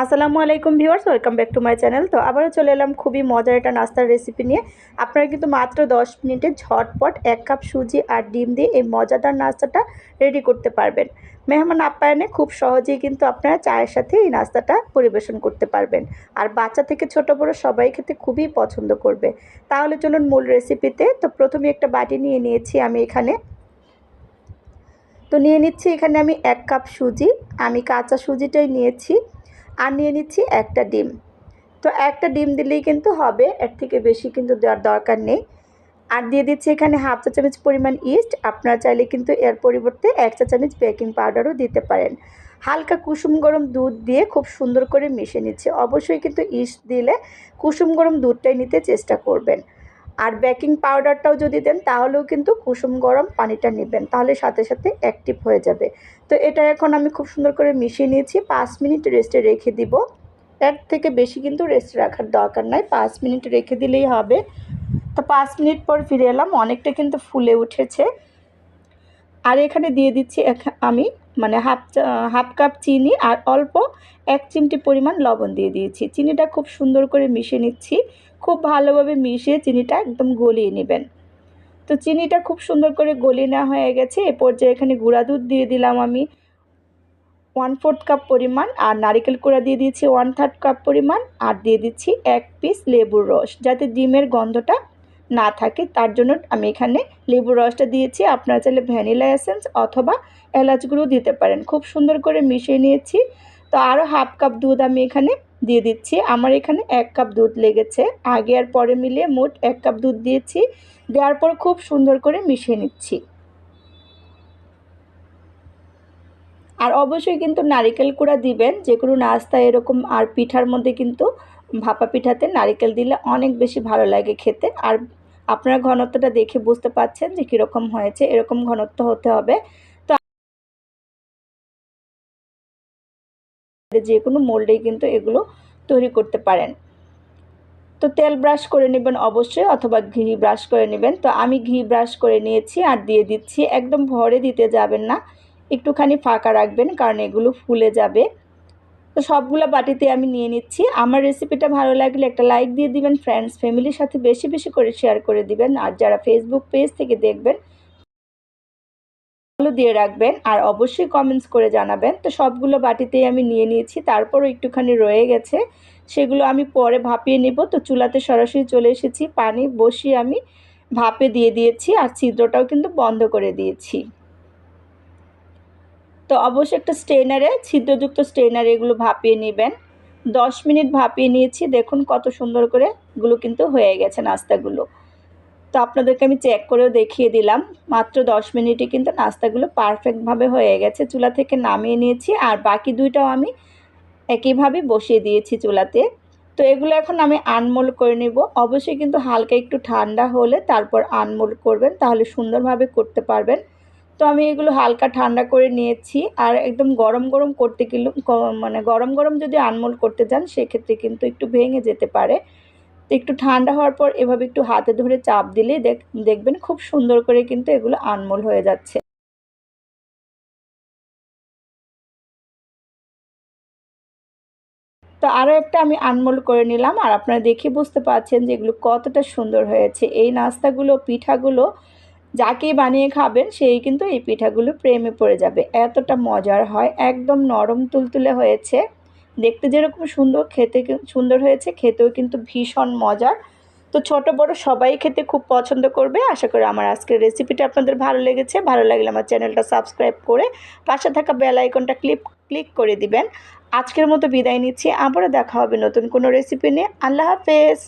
আসসালামু আলাইকুম viewers, welcome back to my channel. তো আবারও চলে এলাম খুবই মজার একটা নাস্তার রেসিপি নিয়ে। আপনারা কিন্তু মাত্র 10 মিনিটে ঝটপট এক কাপ সুজি আর ডিম দিয়ে এই মজাদার নাস্তাটা রেডি করতে পারবেন। মেহমান আপ্যায়নে খুব সহজেই কিন্তু আপনারা চায়ের সাথে এই নাস্তাটা পরিবেশন করতে পারবেন। আর বাচ্চা থেকে ছোট বড় সবাই খেতে খুবই পছন্দ করবে। তাহলে চলুন মূল রেসিপিতে তো প্রথমে একটা বাটি নিয়ে নিয়েছি আমি এখানে। তো নিয়ে নিচ্ছি এখানে আমি এক কাপ সুজি। আমি কাঁচা সুজিটাই নিয়েছি। আর নিয়ে নিচ্ছি একটা ডিম। তো একটা ডিম দিলেই কিন্তু হবে, এর থেকে বেশি কিন্তু দেওয়ার দরকার নেই। আর দিয়ে দিচ্ছি এখানে হাফ চা চামচ পরিমাণ ইস্ট, আপনারা চাইলে কিন্তু এর পরিবর্তে এক চা চামচ বেকিং পাউডারও দিতে পারেন। হালকা কুসুম গরম দুধ দিয়ে খুব সুন্দর করে মিশে নিচ্ছে। অবশ্যই কিন্তু ইস্ট দিলে কুসুম গরম দুধটাই নিতে চেষ্টা করবেন। আর বেকিং পাউডারটাও যদি দেন, তাহলেও কিন্তু কুসুম গরম পানিটা নেবেন। তাহলে সাথে সাথে অ্যাক্টিভ হয়ে যাবে। তো এটা এখন আমি খুব সুন্দর করে মিশিয়ে নিয়েছি। পাঁচ মিনিট রেস্টে রেখে দিব। এর থেকে বেশি কিন্তু রেস্ট রাখার দরকার নাই। পাঁচ মিনিট রেখে দিলেই হবে। তো পাঁচ মিনিট পর ফিরে এলাম। অনেকটা কিন্তু ফুলে উঠেছে। আর এখানে দিয়ে দিচ্ছি আমি মানে হাফ হাফ কাপ চিনি আর অল্প এক চিমটি পরিমাণ লবণ দিয়ে দিয়েছি। চিনিটা খুব সুন্দর করে মিশিয়ে নিচ্ছি। খুব ভালোভাবে মিশিয়ে চিনিটা একদম গলিয়ে নেবেন। তো চিনিটা খুব সুন্দর করে গলিয়ে নেওয়া হয়ে গেছে। এ পর্যায়ে এখানে গুঁড়া দুধ দিয়ে দিলাম আমি। ওয়ান ফোর্থ কাপ পরিমাণ আর নারিকেল কুড়া দিয়ে দিয়েছি ওয়ান থার্ড কাপ পরিমাণ। আর দিয়ে দিচ্ছি এক পিস লেবুর রস, যাতে ডিমের গন্ধটা না থাকে, তার জন্য আমি এখানে লেবুর রসটা দিয়েছি। আপনারা চাইলে ভ্যানিলা এসেন্স অথবা এলাচ গুঁড়ো দিতে পারেন। খুব সুন্দর করে মিশিয়ে নিয়েছি। তো আরও হাফ কাপ দুধ আমি এখানে দিয়ে দিচ্ছি। আমার এখানে এক কাপ দুধ লেগেছে। আগে আর পরে মিলিয়ে মোট এক কাপ দুধ দিয়েছি। দেওয়ার পর খুব সুন্দর করে মিশিয়ে নিচ্ছি। আর অবশ্যই কিন্তু নারিকেল কুড়া দিবেন। যে কোনো নাস্তা এরকম আর পিঠার মধ্যে কিন্তু ভাপা পিঠাতে নারিকেল দিলে অনেক বেশি ভালো লাগে খেতে। আর আপনারা ঘনত্বটা দেখে বুঝতে পাচ্ছেন যে কীরকম হয়েছে, এরকম ঘনত্ব হতে হবে। তো যে কোনো মোল্ডেই কিন্তু এগুলো তৈরি করতে পারেন। তো তেল ব্রাশ করে নেবেন অবশ্যই অথবা ঘি ব্রাশ করে নেবেন। তো আমি ঘি ব্রাশ করে নিয়েছি আর দিয়ে দিচ্ছি। একদম ভরে দিতে যাবেন না। একটুখানি ফাঁকা রাখবেন কারণ এগুলো ফুলে যাবে। তো সবগুলো বাটিতে আমি নিয়ে নিচ্ছি। আমার রেসিপিটা ভালো লাগলে একটা লাইক দিয়ে দিবেন ফ্রেন্ডস ফ্যামিলির সাথে বেশি বেশি করে শেয়ার করে দিবেন। আর যারা ফেসবুক পেজ থেকে দেখবেন দিয়ে রাখবেন আর অবশ্যই কমেন্টস করে জানাবেন। তো সবগুলো বাটিতেই আমি নিয়ে নিয়েছি, তারপরও একটুখানি রয়ে গেছে। সেগুলো আমি পরে ভাপিয়ে নেব। তো চুলাতে সরাসরি চলে এসেছি। পানি বসিয়ে আমি ভাপে দিয়ে দিয়েছি আর ছিদ্রটাও কিন্তু বন্ধ করে দিয়েছি। তো অবশ্যই একটা স্ট্রেনারে ছিদ্রযুক্ত স্ট্রেনারে এগুলো ভাপিয়ে নেবেন। দশ মিনিট ভাপিয়ে নিয়েছি, দেখুন কত সুন্দর করে এগুলো কিন্তু হয়ে গেছে নাস্তাগুলো। তো আপনাদেরকে আমি চেক করেও দেখিয়ে দিলাম, মাত্র দশ মিনিটে কিন্তু নাস্তাগুলো পারফেক্টভাবে হয়ে গেছে, চুলা থেকে নামিয়ে নিয়েছি আর বাকি দুইটাও আমি একইভাবে বসিয়ে দিয়েছি চুলাতে। তো এগুলো এখন আমি আনমোল করে নেব, অবশ্যই কিন্তু হালকা একটু ঠান্ডা হলে তারপর আনমোল করবেন, তাহলে সুন্দরভাবে করতে পারবেন। তো আমি এগুলো হালকা ঠান্ডা করে নিয়েছি। আর একদম গরম গরম করতে গেলে মানে গরম গরম যদি আনমোল করতে যান, সেক্ষেত্রে কিন্তু একটু ভেঙে যেতে পারে। তো একটু ঠান্ডা হওয়ার পর এভাবে একটু হাতে ধরে চাপ দিলেই দেখবেন খুব সুন্দর করে কিন্তু এগুলো আনমোল হয়ে যাচ্ছে। তো আরও একটা আমি আনমোল করে নিলাম। আর আপনারা দেখে বুঝতে পারছেন যে এগুলো কতটা সুন্দর হয়েছে। এই নাস্তাগুলো, পিঠাগুলো যাকেই বানিয়ে খাবেন, সেই কিন্তু এই পিঠাগুলো প্রেমে পড়ে যাবে। এতটা মজার হয়, একদম নরম তুলতুলে হয়েছে। দেখতে যেরকম সুন্দর, খেতে সুন্দর হয়েছে, খেতেও কিন্তু ভীষণ মজার। তো ছোট বড় সবাই খেতে খুব পছন্দ করবে। আশা করি আমার আজকের রেসিপিটা আপনাদের ভালো লেগেছে। ভালো লাগলে আমার চ্যানেলটা সাবস্ক্রাইব করে পাশে থাকা বেল আইকনটা ক্লিক ক্লিক করে দিবেন। আজকের মতো বিদায় নিচ্ছি। আবারও দেখা হবে নতুন কোনো রেসিপি নিয়ে। আল্লাহ হাফেজ!